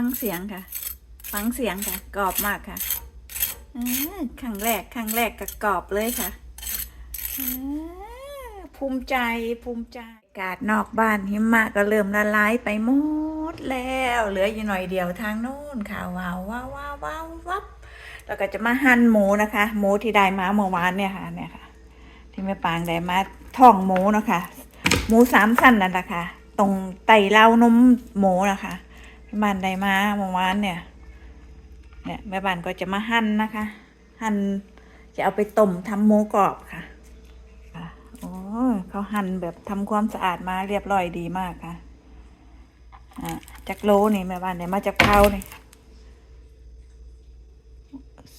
ฟังเสียงค่ะ ฟังเสียงค่ะ กรอบมากค่ะอ่าครั้งแรกครั้งแรกก็กรอบเลยค่ะอ่าภูมิใจภูมิใจอากาศนอกบ้านหิมะก็เริ่มละลายไปหมดแล้ว เหลืออยู่หน่อยเดียวทางโน้นค่ะว้าวว้าวว้าวว้าววับแล้วก็จะมาหั่นหมูนะคะ หมูที่ได้มาเมื่อวานเนี่ยค่ะเนี่ยค่ะ ที่แม่ปางได้มาท่องหมูนะคะหมูสามสั้นนั่นแหละค่ะ ตรงไตเล้านมหมูนะคะ บ้านได้มาเมื่อวานเนี่ย เนี่ยแม่บ้านก็จะมาหั่นนะคะ หั่นจะเอาไปต้มทำหมูกรอบค่ะโอ้เขาหั่นแบบทำความสะอาดมาเรียบร้อยดีมากค่ะอ่าจากโลนี่แม่บ้านเนี่ยมาจากเผานี่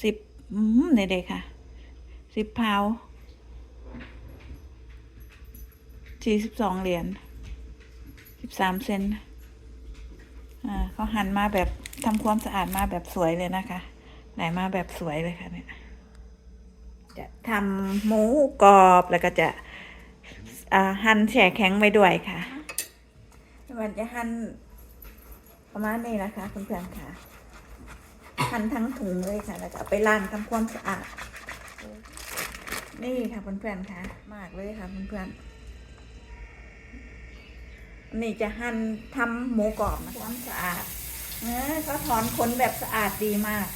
สิบอืมนี่เด็กค่ะสิบเผาสี่สิบสองเหรียญสิบสามเซน เขาหั่นมาแบบทำความสะอาดมาแบบสวยเลยนะคะ ไหนมาแบบสวยเลยค่ะเนี่ย จะทำหมูกรอบแล้วก็จะหั่นแช่แข็งไว้ด้วยค่ะมันจะหั่นประมาณนี้นะคะเพื่อนๆค่ะหั่นทั้งถุงเลยค่ะ แล้วก็ไปล้างทำความสะอาด นี่ค่ะเพื่อนๆค่ะ มากเลยค่ะเพื่อนๆ นี่จะหั่นทำหมูกรอบนะความสะอาดเออเขาถอนขนแบบสะอาดดีมาก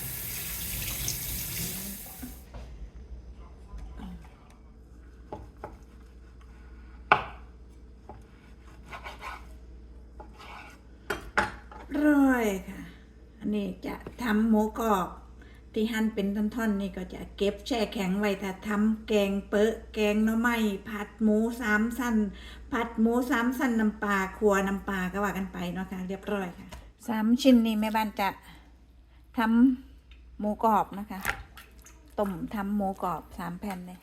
ร้อยค่ะ อันนี้จะทำหมูกรอบ ที่หั่นเป็นท่อนๆนี่ก็จะเก็บแช่แข็งไว้ถ้าทำแกงเปอะแกงหน่อไม้ผัดหมูสามสั้นผัดหมูสามสั้นน้ำปลาครัวน้ำปลาก็ว่ากันไปเนาะค่ะเรียบร้อยค่ะสามชิ้นนี้แม่บ้านจะทำหมูกรอบนะคะต้มทำหมูกรอบสามแผ่นเลย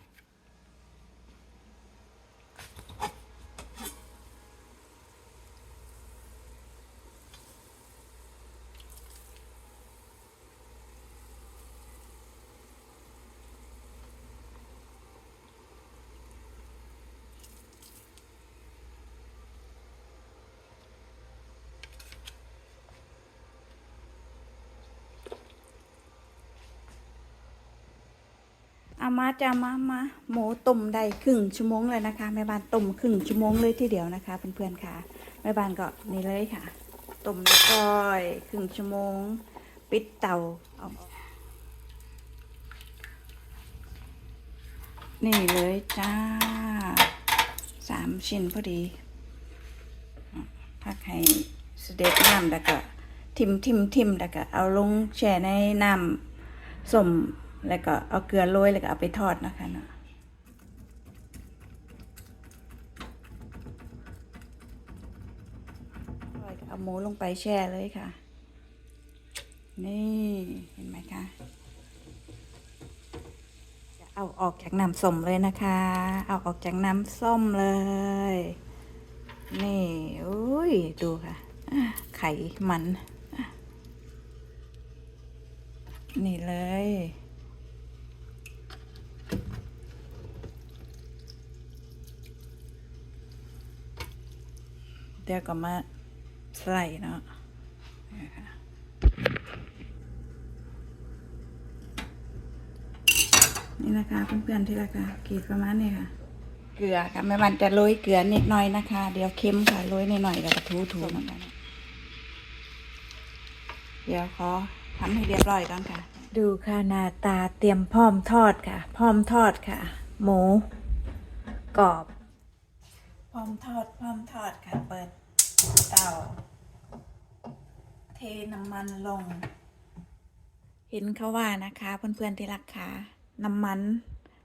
มาจะมามาหมูต้มได้ครึ่งชั่วโมงเลยนะคะแม่บ้านต้มครึ่งชั่วโมงเลยทีเดียวนะคะเพื่อนๆค่ะแม่บ้านก็นี่เลยค่ะต้มเรียบร้อยครึ่งชั่วโมง ปิดเตาเอานี่เลยจ้าสามชิ้นพอดีพักให้เสด็จน้ำแล้วก็ทิมทิมทิมแล้วก็เอาลงแช่ในน้ำสม แล้วก็เอาเกลือโรยแล้วก็เอาไปทอดนะคะเนาะเอาหมูลงไปแช่เลยค่ะ นี่เห็นไหมคะจะเอาออกจากน้ำส้มเลยนะคะ เอาออกจากน้ำส้มเลย นี่อุ้ยดูค่ะ ไข่มัน นี่เลย ดี๋ยวก็มาใส่เนาะนะคะนี่นะคะเพื่อนๆที่ราคากรีดประมาณนี้ค่ะ เกลือค่ะแม่วันจะโรยเกลือนิดหน่อยนะคะ เดี๋ยวเค็มค่ะโรยนิดหน่อยแล้วก็ถูๆนะคะเดี๋ยวขอทำให้เรียบร้อยก่อนค่ะ ดูค่ะหน้าตาเตรียมพร้อมทอดค่ะ พร้อมทอดค่ะ หมูกรอบ พร้อมทอด พร้อมทอดค่ะ เปิด เตา เทน้ำมันลง เห็นเขาว่านะคะ เพื่อนๆที่รักค่ะน้ำมัน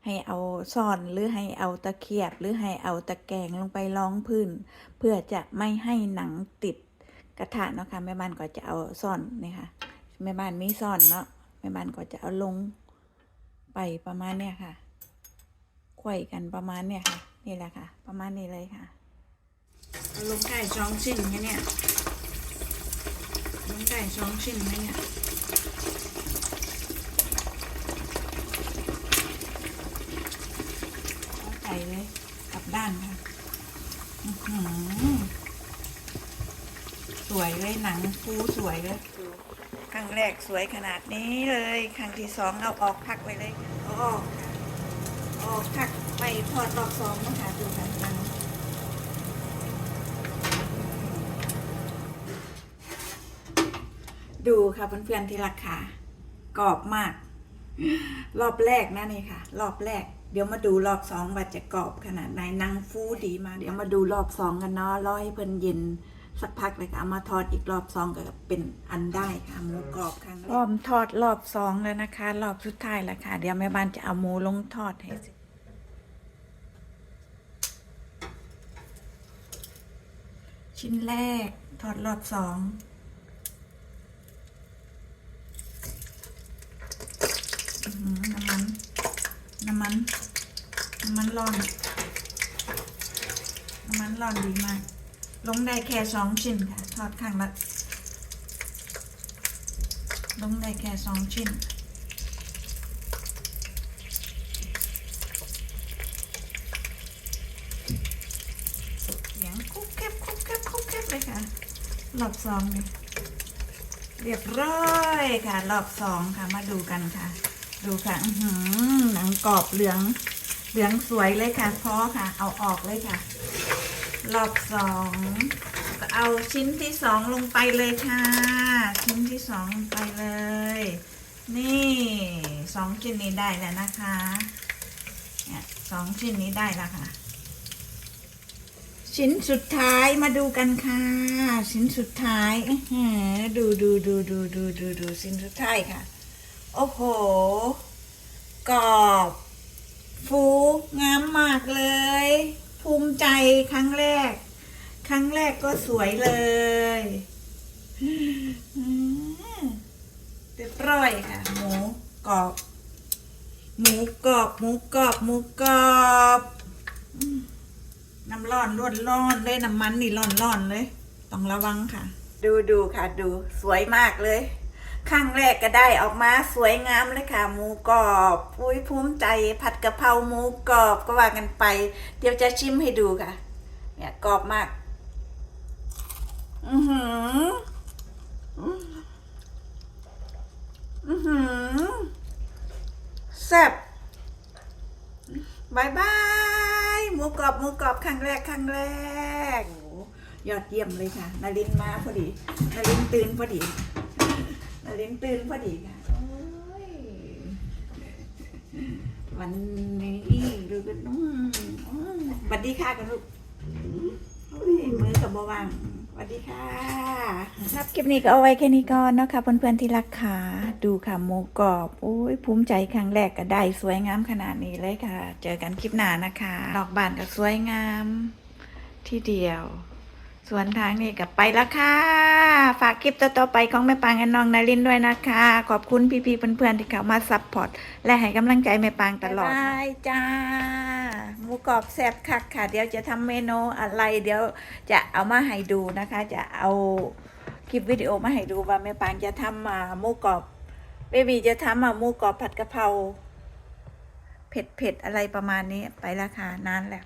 ให้เอาซ่อนหรือให้เอาตะเขียบหรือให้เอาตะแกรงลงไปรองพื้น เพื่อจะไม่ให้หนังติดกระทะเนาะค่ะแม่บ้านก็จะเอาซ่อนนี่ค่ะแม่บ้านมีซ่อนเนาะแม่บ้านก็จะเอาลงไปประมาณเนี้ยค่ะไขว่กันประมาณเนี้ยค่ะ นี่แหละค่ะ ประมาณนี้เลยค่ะ ลงไก่สองชิ้นไงเนี่ยลงไก่สองชิ้นไหมเนี่ยเอาไก่เลยกลับด้านค่ะอือหือสวยเลยหนังฟูสวยเลยครั้งแรกสวยขนาดนี้เลย ครั้งที่สองเอาออกพักไปเลยเอาออกค่ะเอาออกพักไปทอดรอบสองนะคะดูค่ะหนัง ดูค่ะเพื่อนๆที่ราคากรอบมาก รอบแรกนะนี่ค่ะ รอบแรก เดี๋ยวมาดูรอบสองว่าจะกรอบขนาดไหนหนังฟูดีมากเดี๋ยวมาดูรอบสองกันเนาะรอให้เพิ่นเย็นสักพักเลยค่ะเอามาทอดอีกรอบสองก็เป็นอันได้ค่ะหมูกรอบครั้งรอบทอดรอบสองแล้วนะคะ รอบสุดท้ายแล้วค่ะ เดี๋ยวแม่บ้านจะเอาหมูลงทอดให้สิชิ้นแรกทอดรอบสอง อื้อหือน้ำมัน น้ำมัน น้ำมัน ร้อนน้ำมันร้อนดีมาก ลงได้แค่สองชิ้นค่ะ ทอดข้างละ ลงได้แค่สองชิ้นเสียงคุกแคบคุกแคบคุกแคบเลยค่ะรอบสองเลยเรียบร้อยค่ะ รอบสองค่ะ มาดูกันค่ะ ดูค่ะอื้อหือหนังกรอบเหลือง เหลืองสวยเลยค่ะพอค่ะ เอาออกเลยค่ะ รอบสองก็เอาชิ้นที่สองลงไปเลยค่ะ ชิ้นที่สองลงไปเลย นี่สองชิ้นนี้ได้แล้วนะคะเนี่ยสองชิ้นนี้ได้แล้วค่ะ ชิ้นสุดท้ายมาดูกันค่ะ ชิ้นสุดท้ายดูดูดูดูดูดูดูชิ้นสุดท้ายค่ะ โอ้โหกรอบ ฟูงามมากเลย ภูมิใจครั้งแรก ครั้งแรกก็สวยเลยเรียบร้อยค่ะ หมูกรอบ หมูกรอบ หมูกรอบ หมูกรอบน้ำร้อนร้อนร้อนเลยน้ำมันนี่ร้อนร้อนเลย ต้องระวังค่ะ ดูดูค่ะ ดูสวยมากเลย ครั้งแรกก็ได้ออกมาสวยงามเลยค่ะ หมูกรอบอุ้ยภูมิใจผัดกะเพราหมูกรอบก็ว่ากันไป เดี๋ยวจะชิมให้ดูค่ะ เนี่ยกรอบมาก อือหือ อือหือแซ่บบายบายหมูกรอบหมูกรอบครั้งแรกครั้งแรกโหยอดเยี่ยมเลยค่ะนารินมาพอดีนารินตื่นพอดี นารินตื่นพอดีค่ะโอ้ยวันนี้ดูกันอืมอืมสวัสดีค่ะกันลูกโอ้ยมือกับบวางสวัสดีค่ะครับคลิปนี้ก็เอาไว้แค่นี้ก่อนเนาะค่ะเพื่อนๆที่รักค่ะดูค่ะหมูกรอบโอ้ยภูมิใจครั้งแรกก็ได้สวยงามขนาดนี้เลยค่ะ เจอกันคลิปหน้านะคะ ดอกบานก็สวยงามที่เดียว ส่วนทางนี้กับไปแล้วค่ะ ฝากคลิปต่อๆไปของแม่ปางกับน้องนารินด้วยนะคะ ขอบคุณพี่ๆเพื่อนๆที่เข้ามาซัพพอร์ตและให้กำลังใจแม่ปางตลอดบายจ้าหมูกรอบแซ่บคักค่ะ เดี๋ยวจะทำเมนูอะไร เดี๋ยวจะเอามาให้ดูนะคะ จะเอาคลิปวิดีโอมาให้ดูว่าแม่ปางจะทำมาหมูกรอบเบบีจะทำมาหมูกรอบผัดกะเพราเผ็ดๆอะไรประมาณนี้ไปแล้วค่ะนานแล้ว